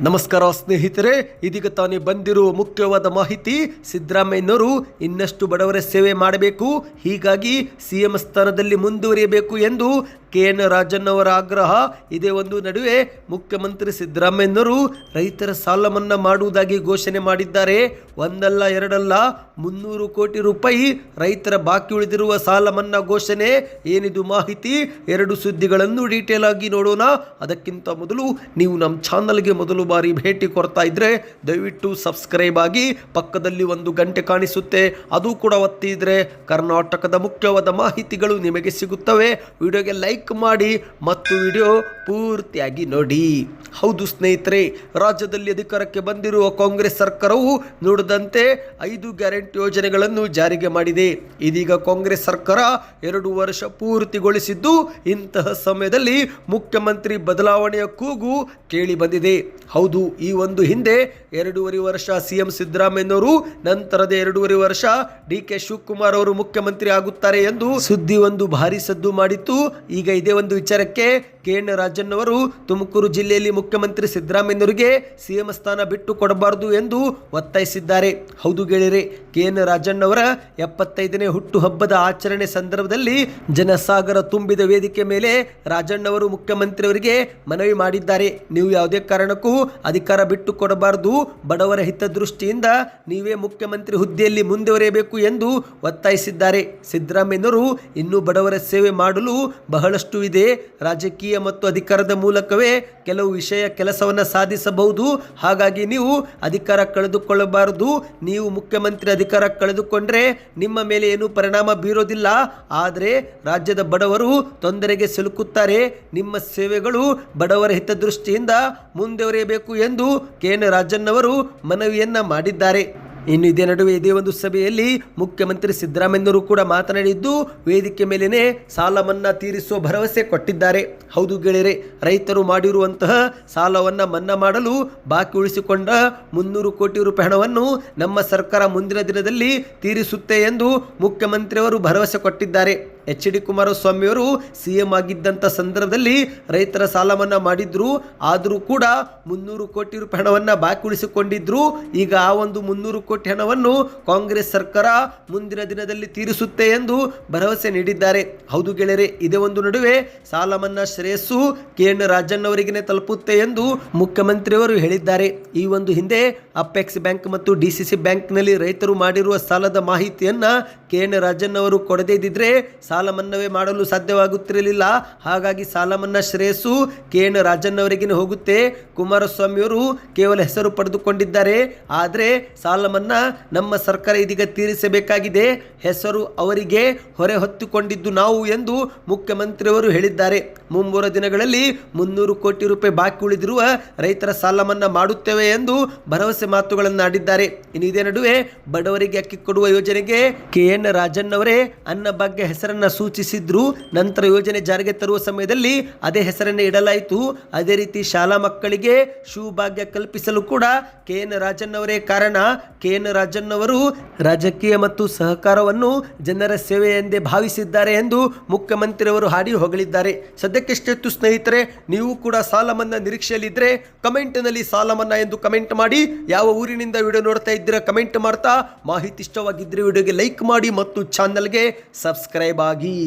ನಮಸ್ಕಾರ ಸ್ನೇಹಿತರೆ, ಇದೀಗ ತಾನೇ ಬಂದಿರುವ ಮುಖ್ಯವಾದ ಮಾಹಿತಿ, ಸಿದ್ದರಾಮಯ್ಯನವರು ಇನ್ನಷ್ಟು ಬಡವರ ಸೇವೆ ಮಾಡಬೇಕು, ಹೀಗಾಗಿ ಸಿಎಂ ಸ್ಥಾನದಲ್ಲಿ ಮುಂದುವರಿಯಬೇಕು ಎಂದು ಕೆ ಎನ್ ರಾಜನ್ನವರ ಆಗ್ರಹ. ಇದೇ ಒಂದು ನಡುವೆ ಮುಖ್ಯಮಂತ್ರಿ ಸಿದ್ದರಾಮಯ್ಯನವರು ರೈತರ ಸಾಲ ಮನ್ನಾ ಮಾಡುವುದಾಗಿ ಘೋಷಣೆ ಮಾಡಿದ್ದಾರೆ. ಒಂದಲ್ಲ, ಎರಡಲ್ಲ, ಮುನ್ನೂರು ಕೋಟಿ ರೂಪಾಯಿ ರೈತರ ಬಾಕಿ ಉಳಿದಿರುವ ಸಾಲ ಮನ್ನಾ ಘೋಷಣೆ. ಏನಿದು ಮಾಹಿತಿ? ಎರಡು ಸುದ್ದಿಗಳನ್ನು ಡೀಟೇಲ್ ಆಗಿ ನೋಡೋಣ. ಅದಕ್ಕಿಂತ ಮೊದಲು ನೀವು ನಮ್ಮ ಚಾನಲ್ಗೆ ಮೊದಲು ಬಾರಿ ಭೇಟಿ ಕೊಡ್ತಾ ಇದ್ರೆ ದಯವಿಟ್ಟು ಸಬ್ಸ್ಕ್ರೈಬ್ ಆಗಿ ಪಕ್ಕದಲ್ಲಿ ಒಂದು ಗಂಟೆ ಕಾಣಿಸುತ್ತೆ. ಅದು ಕೂಡ ಒತ್ತಿದ್ರೆ ಕರ್ನಾಟಕದ ಮುಖ್ಯವಾದ ಮಾಹಿತಿಗಳು ನಿಮಗೆ ಸಿಗುತ್ತವೆ. ವಿಡಿಯೋಗೆ ಲೈಕ್ ಮಾಡಿ ಮತ್ತು ವಿಡಿಯೋ ಪೂರ್ತಿಯಾಗಿ ನೋಡಿ. ಹೌದು ಸ್ನೇಹಿತರೆ, ರಾಜ್ಯದಲ್ಲಿ ಅಧಿಕಾರಕ್ಕೆ ಬಂದಿರುವ ಕಾಂಗ್ರೆಸ್ ಸರ್ಕಾರವು ನುಡಿದಂತೆ ಐದು ಗ್ಯಾರಂಟಿ ಯೋಜನೆಗಳನ್ನು ಜಾರಿಗೆ ಮಾಡಿದೆ. ಇದೀಗ ಕಾಂಗ್ರೆಸ್ ಸರ್ಕಾರ ಎರಡು ವರ್ಷ ಪೂರ್ತಿಗೊಳಿಸಿದ್ದು, ಇಂತಹ ಸಮಯದಲ್ಲಿ ಮುಖ್ಯಮಂತ್ರಿ ಬದಲಾವಣೆಯ ಕೂಗು ಕೇಳಿ ಬಂದಿದೆ. ಹೌದು, ಈ ಒಂದು ಹಿಂದೆ ಎರಡೂವರೆ ವರ್ಷ ಸಿಎಂ ಸಿದ್ದರಾಮಯ್ಯನವರು, ನಂತರದ ಎರಡೂವರೆ ವರ್ಷ ಡಿ ಕೆ ಶಿವಕುಮಾರ್ ಅವರು ಮುಖ್ಯಮಂತ್ರಿ ಆಗುತ್ತಾರೆ ಎಂದು ಸುದ್ದಿ ಒಂದು ಭಾರಿ ಸದ್ದು ಮಾಡಿತ್ತು. ಈಗ ಇದೇ ಒಂದು ವಿಚಾರಕ್ಕೆ ಕೆ ಎನ್ ರಾಜಣ್ಣವರು ತುಮಕೂರು ಜಿಲ್ಲೆಯಲ್ಲಿ ಮುಖ್ಯಮಂತ್ರಿ ಸಿದ್ದರಾಮಯ್ಯನವರಿಗೆ ಸಿಎಂ ಸ್ಥಾನ ಬಿಟ್ಟು ಕೊಡಬಾರದು ಎಂದು ಒತ್ತಾಯಿಸಿದ್ದಾರೆ. ಹೌದು ಗೆಳೆಯರೆ, ಕೆ ಎನ್ ರಾಜಣ್ಣವರ ಎಪ್ಪತ್ತೈದನೇ ಹುಟ್ಟುಹಬ್ಬದ ಆಚರಣೆ ಸಂದರ್ಭದಲ್ಲಿ ಜನಸಾಗರ ತುಂಬಿದ ವೇದಿಕೆ ಮೇಲೆ ರಾಜಣ್ಣವರು ಮುಖ್ಯಮಂತ್ರಿಯವರಿಗೆ ಮನವಿ ಮಾಡಿದ್ದಾರೆ. ನೀವು ಯಾವುದೇ ಕಾರಣಕ್ಕೂ ಅಧಿಕಾರ ಬಿಟ್ಟು ಕೊಡಬಾರದು. ಬಡವರ ಹಿತದೃಷ್ಟಿಯಿಂದ ನೀವೇ ಮುಖ್ಯಮಂತ್ರಿ ಹುದ್ದೆಯಲ್ಲಿ ಮುಂದುವರಿಯಬೇಕು ಎಂದು ಒತ್ತಾಯಿಸಿದ್ದಾರೆ. ಸಿದ್ದರಾಮಯ್ಯನವರು ಇನ್ನೂ ಬಡವರ ಸೇವೆ ಮಾಡಲು ಬಹಳಷ್ಟು ಇದೆ. ರಾಜಕೀಯ ಮತ್ತು ಅಧಿಕಾರದ ಮೂಲಕವೇ ಕೆಲವು ವಿಷಯ ಕೆಲಸವನ್ನು ಸಾಧಿಸಬಹುದು. ಹಾಗಾಗಿ ನೀವು ಅಧಿಕಾರ ಕಳೆದುಕೊಳ್ಳಬಾರದು. ನೀವು ಮುಖ್ಯಮಂತ್ರಿ ಅಧಿಕಾರ ಕಳೆದುಕೊಂಡ್ರೆ ನಿಮ್ಮ ಮೇಲೆ ಏನು ಪರಿಣಾಮ ಬೀರೋದಿಲ್ಲ. ಆದರೆ ರಾಜ್ಯದ ಬಡವರು ತೊಂದರೆಗೆ ಸಿಲುಕುತ್ತಾರೆ. ನಿಮ್ಮ ಸೇವೆಗಳು ಬಡವರ ಹಿತದೃಷ್ಟಿಯಿಂದ ಮುಂದುವರಿಯಬೇಕು ಎಂದು ಕೆ ಎನ್ ರಾಜನ್ ಮನವಿಯನ್ನ ಮಾಡಿದ್ದಾರೆ. ಇನ್ನು ಇದೇ ನಡುವೆ ಇದೇ ಒಂದು ಸಭೆಯಲ್ಲಿ ಮುಖ್ಯಮಂತ್ರಿ ಸಿದ್ದರಾಮಯ್ಯವರು ಕೂಡ ಮಾತನಾಡಿದ್ದು, ವೇದಿಕೆ ಮೇಲೇನೆ ಸಾಲ ಮನ್ನಾ ತೀರಿಸುವ ಭರವಸೆ ಕೊಟ್ಟಿದ್ದಾರೆ. ಹೌದು ಗೆಳೆಯರೆ, ರೈತರು ಮಾಡಿರುವಂತಹ ಸಾಲವನ್ನು ಮನ್ನಾ ಮಾಡಲು ಬಾಕಿ ಉಳಿಸಿಕೊಂಡ ಮುನ್ನೂರು ಕೋಟಿ ರೂಪಾಯಿ ಹಣವನ್ನು ನಮ್ಮ ಸರ್ಕಾರ ಮುಂದಿನ ದಿನದಲ್ಲಿ ತೀರಿಸುತ್ತೆ ಎಂದು ಮುಖ್ಯಮಂತ್ರಿಯವರು ಭರವಸೆ ಕೊಟ್ಟಿದ್ದಾರೆ. ಎಚ್ ಡಿ ಕುಮಾರಸ್ವಾಮಿಯವರು ಸಿ ಎಂ ಆಗಿದ್ದಂಥ ಸಂದರ್ಭದಲ್ಲಿ ರೈತರ ಸಾಲ ಮನ್ನಾ ಮಾಡಿದ್ರು. ಆದರೂ ಕೂಡ ಮುನ್ನೂರು ಕೋಟಿ ರೂಪಾಯಿ ಹಣವನ್ನು ಬಾಕಿ ಉಳಿಸಿಕೊಂಡಿದ್ರು ಈಗ ಆ ಒಂದು ಮುನ್ನೂರು ಕೋಟಿ ಹಣವನ್ನು ಕಾಂಗ್ರೆಸ್ ಸರ್ಕಾರ ಮುಂದಿನ ದಿನದಲ್ಲಿ ತೀರಿಸುತ್ತೆ ಎಂದು ಭರವಸೆ ನೀಡಿದ್ದಾರೆ. ಹೌದು ಗೆಳೆಯರೆ, ಇದೇ ಒಂದು ನಡುವೆ ಸಾಲ ಮನ್ನಾ ಶ್ರೇಯಸ್ಸು ಕೆ ಎನ್ ರಾಜನ್ ತಲುಪುತ್ತೆ ಎಂದು ಮುಖ್ಯಮಂತ್ರಿಯವರು ಹೇಳಿದ್ದಾರೆ. ಈ ಒಂದು ಹಿಂದೆ ಅಪೆಕ್ಸ್ ಬ್ಯಾಂಕ್ ಮತ್ತು ಡಿ ಸಿ ಸಿ ಬ್ಯಾಂಕ್ನಲ್ಲಿ ರೈತರು ಮಾಡಿರುವ ಸಾಲದ ಮಾಹಿತಿಯನ್ನ ಕೆ ಎನ್ ರಾಜನ್ ಅವರು ಕೊಡದೇ ಇದ್ದಿದ್ರೆ ಸಾಲ ಮನ್ನವೇ ಮಾಡಲು ಸಾಧ್ಯವಾಗುತ್ತಿರಲಿಲ್ಲ. ಹಾಗಾಗಿ ಸಾಲ ಮನ್ನಾ ಶ್ರೇಯಸ್ಸು ಕೆ ಎನ್ ರಾಜನ್ ಅವರಿಗೇ ಹೋಗುತ್ತೆ. ಕುಮಾರಸ್ವಾಮಿಯವರು ಕೇವಲ ಹೆಸರು ಪಡೆದುಕೊಂಡಿದ್ದಾರೆ. ಆದರೆ ಸಾಲ ಮನ್ನಾ ನಮ್ಮ ಸರ್ಕಾರ ಇದೀಗ ತೀರಿಸಬೇಕಾಗಿದೆ. ಹೆಸರು ಅವರಿಗೆ ಹೊರೆ ಹೊತ್ತುಕೊಂಡಿದ್ದು ನಾವು ಎಂದು ಮುಖ್ಯಮಂತ್ರಿಯವರು ಹೇಳಿದ್ದಾರೆ. ಮುಂಬರುವ ದಿನಗಳಲ್ಲಿ ಮುನ್ನೂರು ಕೋಟಿ ರೂಪಾಯಿ ಬಾಕಿ ಉಳಿದಿರುವ ರೈತರ ಸಾಲ ಮನ್ನಾ ಮಾಡುತ್ತೇವೆ ಎಂದು ಭರವಸೆ ಮಾತುಗಳನ್ನು ಆಡಿದ್ದಾರೆ ಇನ್ನು ಇದೇ ನಡುವೆ ಬಡವರಿಗೆ ಅಕ್ಕಿ ಕೊಡುವ ಯೋಜನೆಗೆ ಕೆ ರಾಜನ್ ಅವರೇ ಅನ್ನಭಾಗ್ಯ ಹೆಸರನ್ನ ಸೂಚಿಸಿದ್ರು, ನಂತರ ಯೋಜನೆ ಜಾರಿಗೆ ತರುವ ಸಮಯದಲ್ಲಿ ಅದೇ ಹೆಸರನ್ನೇ ಇಡಲಾಯಿತು. ಅದೇ ರೀತಿ ಶಾಲಾ ಮಕ್ಕಳಿಗೆ ಭಾಗ್ಯ ಕಲ್ಪಿಸಲು ಕೂಡ ಕೆ ಎನ್ ರಾಜನ್ನವರೇ ಕಾರಣ. ಕೆ ಎನ್ ರಾಜನ್ನವರು ರಾಜಕೀಯ ಮತ್ತು ಸಹಕಾರವನ್ನು ಜನರ ಸೇವೆ ಎಂದೇ ಭಾವಿಸಿದ್ದಾರೆ ಎಂದು ಮುಖ್ಯಮಂತ್ರಿಯವರು ಹಾಡಿ ಹೊಗಳಿದ್ದಾರೆ. ಸದ್ಯಕ್ಕೆಷ್ಟೆತ್ತು ಸ್ನೇಹಿತರೆ, ನೀವು ಕೂಡ ಸಾಲ ಮನ್ನಾ ನಿರೀಕ್ಷೆಯಲ್ಲಿದ್ದರೆ ಕಮೆಂಟ್ನಲ್ಲಿ ಸಾಲ ಮನ್ನಾ ಎಂದು ಕಮೆಂಟ್ ಮಾಡಿ. ಯಾವ ಊರಿನಿಂದ ವಿಡಿಯೋ ನೋಡ್ತಾ ಇದ್ದೀರಾ ಕಮೆಂಟ್ ಮಾಡ್ತಾ. ಮಾಹಿತಿ ಇಷ್ಟವಾಗಿದ್ದರೆ ವಿಡಿಯೋಗೆ ಲೈಕ್ ಮಾಡಿ ಮತ್ತು ಚಾನಲ್ಗೆ ಸಬ್ಸ್ಕ್ರೈಬ್ ಆಗಿ.